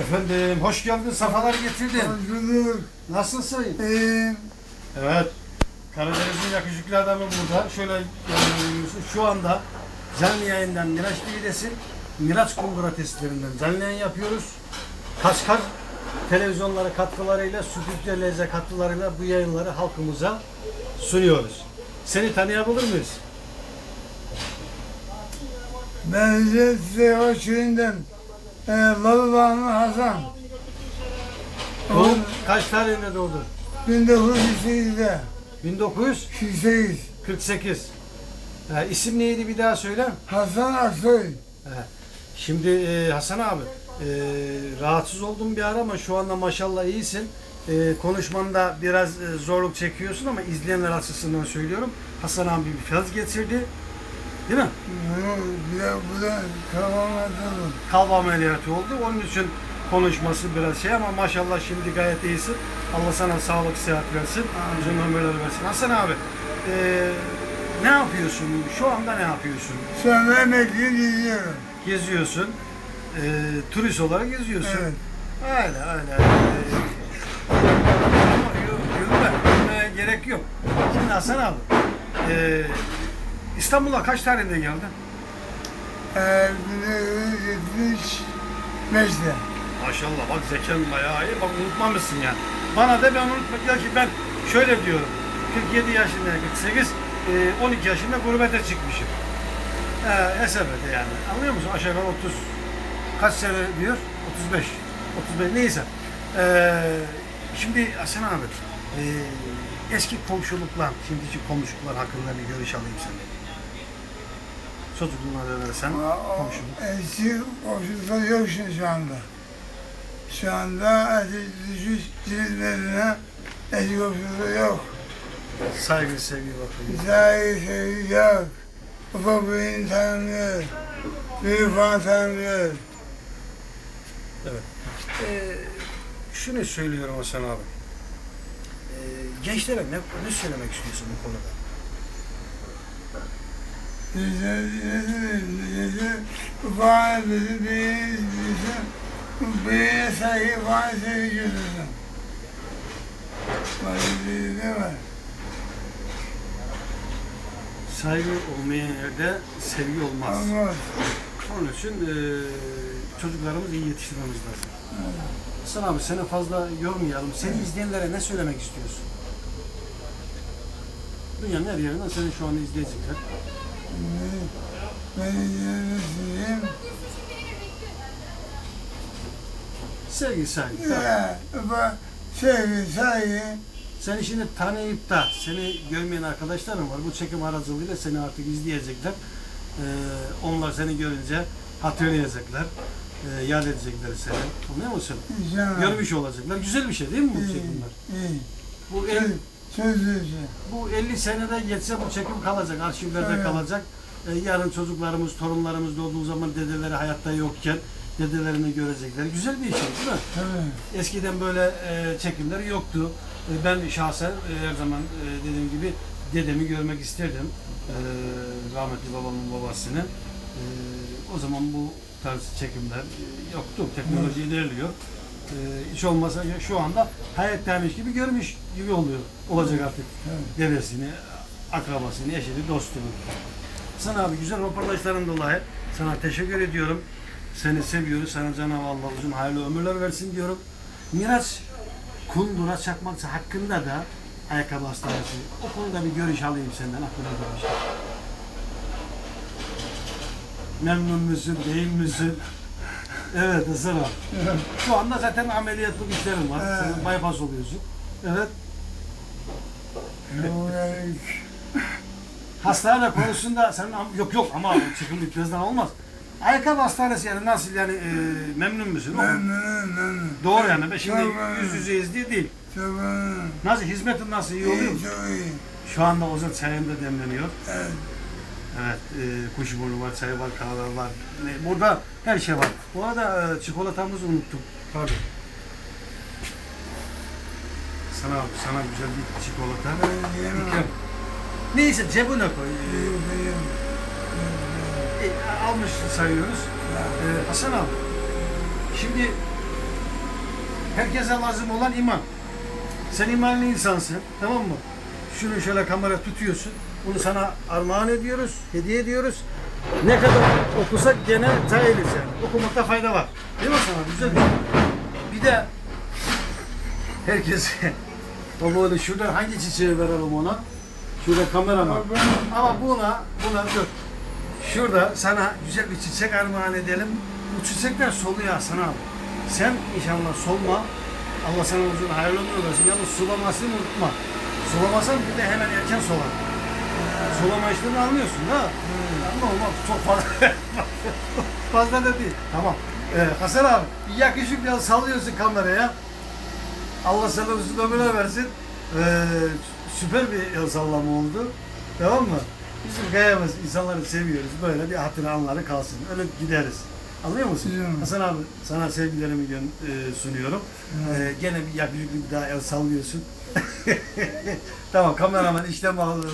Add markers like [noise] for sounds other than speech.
Efendim hoş geldin, safalar getirdin. Özgürlük. Nasılsın? İyiyim. Evet. Karadeniz'in yakışıklı adamı burada. Şöyle yanılıyorsun. Şu anda canlı yayından Miraç TV'desin. Miraç Kundura testlerinden canlı yayın yapıyoruz. Kaskar televizyonları katkılarıyla, stüdyo lezzet katkılarıyla bu yayınları halkımıza sunuyoruz. Seni tanıyabilir miyiz? Ben size hoş köyünden e, Lalıbağ'ın Hasan. Doğum kaç tarihinde doğdun? 1948'de. 1948. 48. Ha, isim neydi bir daha söyle. Hasan Aksoy. He. Şimdi e, Hasan abi e, rahatsız oldum bir ara ama şu anda maşallah iyisin. E, konuşmanda biraz e, zorluk çekiyorsun ama izleyenler açısından söylüyorum. Hasan abi bir faz getirdi. Değil mi? Bir de bu da. Kalp ameliyatı oldu. Onun için konuşması biraz şey ama maşallah şimdi gayet iyisin. Allah sana sağlık, sıhhat versin. Uzun ömürler versin. Hasan abi e, ne yapıyorsun? Şu anda ne yapıyorsun? Anda emekliyim gidiyorum. Geziyorsun. E, turist olarak geziyorsun. Evet. Öyle öyle. Ee, Ama yürü- yürüme, yürümeye gerek yok. Şimdi Hasan abi, ee, İstanbul'a kaç tarihinde geldin? E, 1975'te. Maşallah bak zekan bayağı iyi, bak unutmamışsın yani. Bana da ben unutma, diyor ki ben şöyle diyorum, 47 yaşında, 48, ee, 12 yaşında gurbete çıkmışım. Ee, hesabede yani, anlıyor musun? Aşağı yukarı 30, kaç sene diyor? 35, 35 neyse. Ee, şimdi Hasan abi, ee, eski komşuluklar, şimdiki komşuluklar hakkında bir görüş alayım senden. Çocukluğuna dönersen Ama o komşuluk. eski komşuluklar yok şimdi şu anda. Şu anda düşüş ciltlerine eski komşuluklar yok. Saygı, sevgi bakıyor. Saygı sevgi yok. Ufak büyüğünü tanımıyor. Büyük falan tanımıyor. Ee, şunu söylüyorum Hasan abi. Ee, gençlere ne, ne söylemek istiyorsun bu konuda? Sevgi götürsün. Başka bir ne var? Saygı olmayan yerde sevgi olmaz. Olmaz. Onun için e, çocuklarımızı iyi yetiştirmemiz lazım. Hasan abi seni fazla yormayalım. Seni izleyenlere ne söylemek istiyorsun? Dünyanın her yerinden seni şu anda izleyecekler. Sevgi, saygı. Ya, bak, sevgi, saygı. Seni şimdi tanıyıp da seni görmeyen arkadaşlarım var. Bu çekim aracılığıyla seni artık izleyecekler. Ee, onlar seni görünce hatırlayacaklar. Ee, yad edecekler seni. Anlıyor musun? İnşallah. Görmüş olacaklar. Güzel bir şey değil mi bu çekimler? iyi. Bu, el, Şey. bu 50 senede geçse bu çekim kalacak. Arşivlerde Evet. kalacak. Ee, yarın çocuklarımız, torunlarımız doğduğu zaman dedeleri hayatta yokken dedelerini görecekler. Güzel bir şey değil mi? Tabii. Eskiden böyle e, çekimler yoktu. E, ben şahsen e, her zaman e, dediğim gibi dedemi görmek isterdim. E, rahmetli babamın babasını. E, o zaman bu tarz çekimler e, yoktu. Teknoloji ilerliyor. E, hiç olmasa şu anda hayattaymış gibi görmüş gibi oluyor. Olacak artık Tabii. dedesini, akrabasını, eşini, dostunu. Sana abi güzel röportajların dolayı sana teşekkür ediyorum. Seni seviyoruz. Sana Cenab-ı Allah uzun hayırlı ömürler versin diyorum. Miraç Kundura Çakmakçı hakkında da ayakkabı hastanesi. O konuda bir görüş alayım senden. Aklına görüş. Memnun musun, değil misin? Evet Hasan abi. Şu anda zaten ameliyatlık işlerin var. Evet. Sen bypass oluyorsun. Evet. Selamünaleyküm. Hastane konusunda sen yok yok ama çıkım bitmezden olmaz. Ayakkabı hastanesi yani nasıl yani e, memnun musun? Memnunum, memnunum. Doğru yani ben şimdi Çok memnunum. yüz yüzeyiz diye değil. Çok memnunum. Nasıl hizmetin nasıl iyi oluyor mu? İyi, çok iyi. Şu anda Ozan çayında demleniyor. Evet. Evet, e, kuşburnu var, çay var, kahve var. Ne, burada her şey var. Bu arada e, çikolatamızı unuttum. Pardon. Sana sana güzel bir çikolata. Ben yemem. İkram. Neyse cebine koy. E, e, almış sayıyoruz. Ee, Hasan abi, şimdi Herkese lazım olan iman. Sen imanlı insansın. Tamam mı? Şunu şöyle kamera tutuyorsun. Bunu sana armağan ediyoruz. Hediye ediyoruz. Ne kadar okusak gene cahiliz yani. Okumakta fayda var. Değil mi sana? Güzel bir. Bir de herkes [laughs] Baba şurada hangi çiçeği verelim ona? Şurada kameraman. Ama buna, buna dur. Şurada sana güzel bir çiçek armağan edelim. Bu çiçekler soluyor Hasan abi. Sen inşallah solma. Allah sana uzun hayırlı ömür versin. Yalnız sulamasını unutma. Sulamasan bir de hemen erken solar. Sulama işlerini anlıyorsun ha? Ama olmaz çok fazla. [laughs] fazla da değil. Tamam. Ee, Hasan abi yakışıklı sallıyorsun kameraya. Allah sana uzun ömürler versin. Ee, süper bir el sallama oldu. Tamam mı? Bizim gayemiz insanları seviyoruz. Böyle bir hatıra anları kalsın. Öyle gideriz. Anlıyor musun? Biliyorum. Hasan abi sana sevgilerimi gö- e, sunuyorum. Ee, gene bir yakışıklı bir daha el sallıyorsun. [laughs] tamam kameraman işlem aldı